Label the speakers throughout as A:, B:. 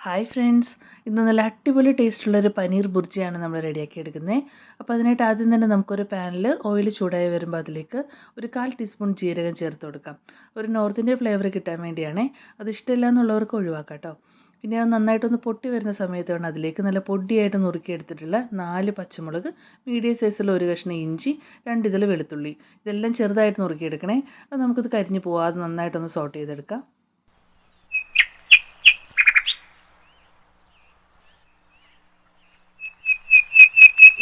A: Hi friends. ഇന്ന് നല്ല അടിപൊളി ടേസ്റ്റുള്ളൊരു പനീർ ബുർജിയാണ് നമ്മൾ റെഡിയാക്കി എടുക്കുന്നത്. അപ്പോൾ അതിനായിട്ട് ആദ്യം തന്നെ നമുക്കൊരു പാനിൽ ഓയിൽ ചൂടായി വരുമ്പോൾ അതിലേക്ക് ഒരു കാൽ ടീസ്പൂൺ ജീരകം ചേർത്ത് കൊടുക്കാം. ഒരു നോർത്ത് ഇന്ത്യൻ ഫ്ലേവർ കിട്ടാൻ വേണ്ടിയാണ്. അത് ഇഷ്ടമില്ല എന്നുള്ളവർക്ക് ഒഴിവാക്കാം കേട്ടോ പിന്നെ അത് നന്നായിട്ടൊന്ന് പൊട്ടി വരുന്ന സമയത്ത് വേണം അതിലേക്ക് നല്ല പൊടിയായിട്ട് നുറുക്കിയെടുത്തിട്ടുള്ള നാല് പച്ചമുളക് മീഡിയം സൈസുള്ള ഒരു കഷ്ണം ഇഞ്ചി രണ്ട് ഇതിൽ വെളുത്തുള്ളി. ഇതെല്ലാം ചെറുതായിട്ട് നുറുക്കിയെടുക്കണേ അത് നമുക്കിത് കരിഞ്ഞ് പോവാതെ നന്നായിട്ടൊന്ന് സോട്ട് ചെയ്തെടുക്കാം.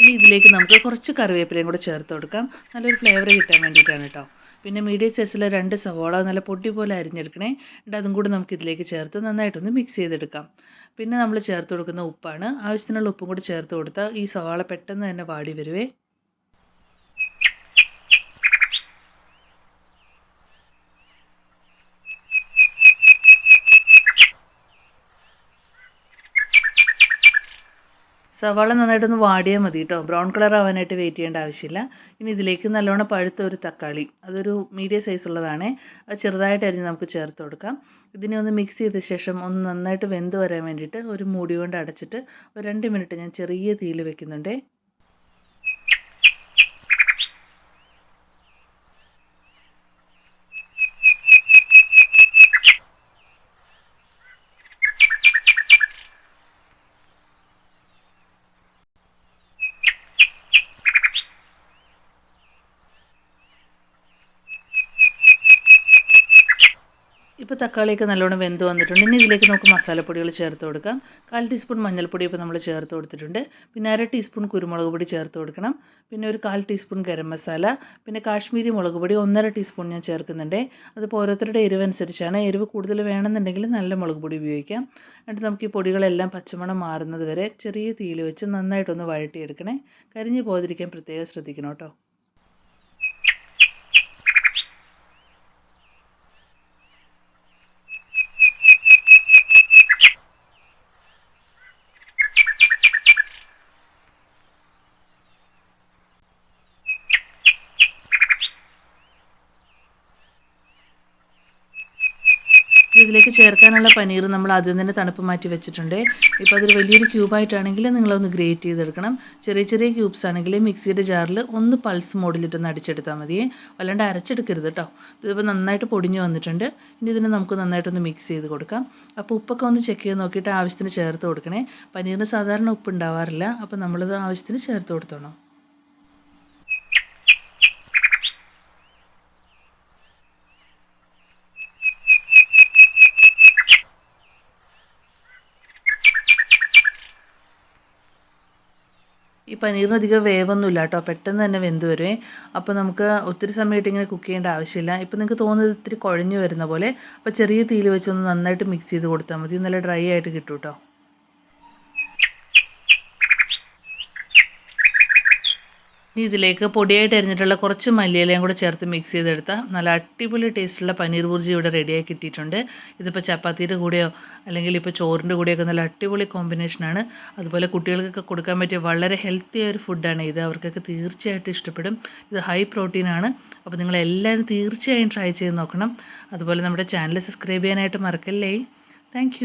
A: ഇനി ഇതിലേക്ക് നമുക്ക് കുറച്ച് കറിവേപ്പിലയും കൂടെ ചേർത്ത് കൊടുക്കാം. നല്ലൊരു ഫ്ലേവർ കിട്ടാൻ വേണ്ടിയിട്ടാണ് കേട്ടോ പിന്നെ മീഡിയം സൈസിലെ രണ്ട് സവോള നല്ല പൊട്ടി പോലെ അരിഞ്ഞെടുക്കണേ. എന്നിട്ട് അതും കൂടി നമുക്ക് ഇതിലേക്ക് ചേർത്ത് നന്നായിട്ടൊന്ന് മിക്സ് ചെയ്തെടുക്കാം. പിന്നെ നമ്മൾ ചേർത്ത് കൊടുക്കുന്ന ഉപ്പാണ്. ആവശ്യത്തിനുള്ള ഉപ്പും കൂടി ചേർത്ത് കൊടുത്താൽ ഈ സവാള പെട്ടെന്ന് തന്നെ വാടി വരുവേ. സവാള നന്നായിട്ടൊന്ന് വാടിയാൽ മതി കേട്ടോ. ബ്രൗൺ കളർ ആവാനായിട്ട് വെയിറ്റ് ചെയ്യേണ്ട ആവശ്യമില്ല. ഇനി ഇതിലേക്ക് നല്ലോണം പഴുത്ത ഒരു തക്കാളി. അതൊരു മീഡിയം സൈസ് ഉള്ളതാണ്. അത് ചെറുതായിട്ട് അരിഞ്ഞ് നമുക്ക് ചേർത്ത് കൊടുക്കാം. ഇതിനെ ഒന്ന് മിക്സ് ചെയ്ത ശേഷം ഒന്ന് നന്നായിട്ട് വെന്ത് വരാൻ വേണ്ടിയിട്ട് ഒരു മൂടി കൊണ്ട് അടച്ചിട്ട് ഒരു രണ്ട് മിനിറ്റ് ഞാൻ ചെറിയ തീയിൽ വെക്കുന്നുണ്ടേ. ഇപ്പോൾ തക്കാളിയൊക്കെ നല്ലോണം വെന്ത് വന്നിട്ടുണ്ട്. ഇനി ഇതിലേക്ക് നമുക്ക് മസാലപ്പൊടികൾ ചേർത്ത് കൊടുക്കാം. കാൽ ടീസ്പൂൺ മഞ്ഞൾപ്പൊടി ഇപ്പോൾ നമ്മൾ ചേർത്ത് കൊടുത്തിട്ടുണ്ട്. പിന്നെ അര ടീസ്പൂൺ കുരുമുളക് പൊടി ചേർത്ത് കൊടുക്കണം. പിന്നെ ഒരു കാൽ ടീസ്പൂൺ ഗരം മസാല. പിന്നെ കാശ്മീരി മുളക് പൊടി ഒന്നര ടീസ്പൂൺ ഞാൻ ചേർക്കുന്നുണ്ട്. അതിപ്പോൾ ഓരോരുത്തരുടെ എരിവ് അനുസരിച്ചാണ് എരിവ് കൂടുതൽ വേണമെന്നുണ്ടെങ്കിൽ നല്ല മുളക് പൊടി ഉപയോഗിക്കാം. എന്നിട്ട് നമുക്ക് ഈ പൊടികളെല്ലാം പച്ചമണം മാറുന്നത് വരെ ചെറിയ തീയിൽ വെച്ച് നന്നായിട്ടൊന്ന് വഴട്ടിയെടുക്കണേ കരിഞ്ഞു പോകാതിരിക്കാൻ പ്രത്യേകം ശ്രദ്ധിക്കണം കേട്ടോ. ഇതിലേക്ക് ചേർക്കാനുള്ള പനീർ നമ്മൾ ആദ്യം തന്നെ തണുപ്പ് മാറ്റി വെച്ചിട്ടുണ്ട്. ഇപ്പോൾ അതൊരു വലിയൊരു ക്യൂബായിട്ടാണെങ്കിൽ നിങ്ങളൊന്ന് ഗ്രേറ്റ് ചെയ്തെടുക്കണം. ചെറിയ ചെറിയ ക്യൂബ്സ് ആണെങ്കിൽ മിക്സിയുടെ ജാറിൽ ഒന്ന് പൾസ് മോഡിലിട്ടൊന്ന് അടിച്ചെടുത്താൽ മതി. അല്ലാണ്ട് അരച്ചെടുക്കരുത് കേട്ടോ ഇതിപ്പോൾ നന്നായിട്ട് പൊടിഞ്ഞു വന്നിട്ടുണ്ട്. ഇനി ഇതിനെ നമുക്ക് നന്നായിട്ടൊന്ന് മിക്സ് ചെയ്ത് കൊടുക്കാം. അപ്പോൾ ഉപ്പൊക്കെ ഒന്ന് ചെക്ക് ചെയ്ത് നോക്കിയിട്ട് ആവശ്യത്തിന് ചേർത്ത് കൊടുക്കണേ. പനീറിന് സാധാരണ ഉപ്പ് ഉണ്ടാവാറില്ല. അപ്പോൾ നമ്മളത് ആവശ്യത്തിന് ചേർത്ത് കൊടുത്തോണം. ഈ പനീറിന് അധികം വേവൊന്നുമില്ല കേട്ടോ. പെട്ടെന്ന് തന്നെ വെന്ത് വരുവേ അപ്പോൾ നമുക്ക് ഒത്തിരി സമയമായിട്ട് ഇങ്ങനെ കുക്ക് ചെയ്യേണ്ട ആവശ്യമില്ല. ഇപ്പോൾ നിങ്ങൾക്ക് തോന്നുന്നത് ഇത്തിരി കുഴഞ്ഞു വരുന്ന പോലെ. അപ്പോൾ ചെറിയ തീയിൽ വെച്ചൊന്ന് നന്നായിട്ട് മിക്സ് ചെയ്ത് കൊടുത്താൽ മതി. നല്ല ഡ്രൈ ആയിട്ട് കിട്ടും കേട്ടോ ഇനി ഇതിലേക്ക് പൊടിയായിട്ട് അരിഞ്ഞിട്ടുള്ള കുറച്ച് മല്ലിയിലയും കൂടെ ചേർത്ത് മിക്സ് ചെയ്തെടുത്താൽ നല്ല അടിപൊളി ടേസ്റ്റുള്ള പനീർ ബുർജി ഇവിടെ റെഡിയായി കിട്ടിയിട്ടുണ്ട്. ഇതിപ്പോൾ ചപ്പാത്തിയുടെ കൂടെയോ അല്ലെങ്കിൽ ഇപ്പോൾ ചോറിന്റെ കൂടെയൊക്കെ നല്ല അടിപൊളി കോമ്പിനേഷനാണ് അതുപോലെ കുട്ടികൾക്കൊക്കെ കൊടുക്കാൻ പറ്റിയ വളരെ ഹെൽത്തി ഒരു ഫുഡാണ് ഇത്. അവർക്കൊക്കെ തീർച്ചയായിട്ടും ഇഷ്ടപ്പെടും. ഇത് ഹൈ പ്രോട്ടീനാണ് അപ്പോൾ നിങ്ങളെല്ലാവരും തീർച്ചയായും ട്രൈ ചെയ്ത് നോക്കണം. അതുപോലെ നമ്മുടെ ചാനൽ സബ്സ്ക്രൈബ് ചെയ്യാനായിട്ട് മറക്കല്ലേ. താങ്ക്